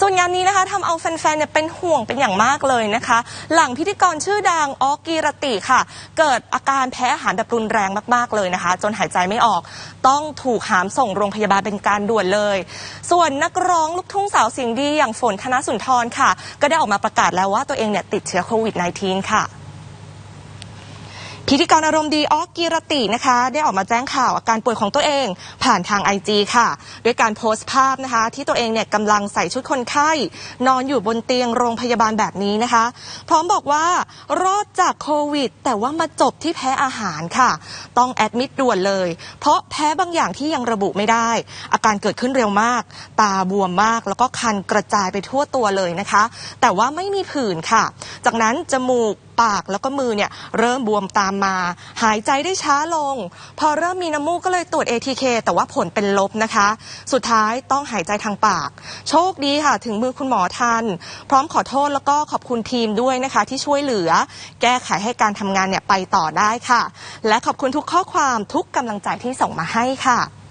ส่วนงานนี้นะคะทำเอาแฟนๆเนี่ยเป็นห่วงเป็นอย่างมากเลยนะคะ หลังพิธีกรชื่อดังออกกีรติค่ะ เกิดอาการแพ้อาหารแบบรุนแรงมากๆเลยนะคะ จนหายใจไม่ออก ต้องถูกหามส่งโรงพยาบาลเป็นการด่วนเลย ส่วนนักร้องลูกทุ่งสาวเสียงดีอย่างฝนธนสุนทรค่ะ ก็ได้ออกมาประกาศแล้วว่าตัวเองเนี่ยติดเชื้อโควิด -19 ค่ะ พิธีกรอารมณ์ดีออกกีรตินะคะ ได้ออกมาแจ้งข่าวอาการป่วยของตัวเองผ่านทาง IG ค่ะ ด้วยการโพสต์ภาพนะคะ ที่ตัวเองเนี่ยกำลังใส่ชุดคนไข้ นอนอยู่บนเตียงโรงพยาบาลแบบนี้นะคะ พร้อมบอกว่ารอดจากโควิด แต่ว่ามาจบที่แพ้อาหารค่ะ ต้องแอดมิดด่วนเลย เพราะแพ้บางอย่างที่ยังระบุไม่ได้ อาการเกิดขึ้นเร็วมาก ตาบวมมาก แล้วก็คันกระจายไปทั่วตัวเลยนะคะ แต่ว่าไม่มีผื่นค่ะ จากนั้นจมูกปากแล้วก็มือเนี่ยเริ่มบวมตามมา หายใจได้ช้าลง พอเริ่มมีน้ำมูกก็เลยตรวจ ATK แต่ว่าผลเป็นลบนะคะ สุดท้ายต้องหายใจทางปาก โชคดีค่ะ ถึงมือคุณหมอทัน พร้อมขอโทษแล้วก็ขอบคุณทีมด้วยนะคะ ที่ช่วยเหลือ แก้ไขให้การทำงานเนี่ยไปต่อได้ค่ะ และขอบคุณทุกข้อความทุกกำลังใจที่ส่งมาให้ค่ะ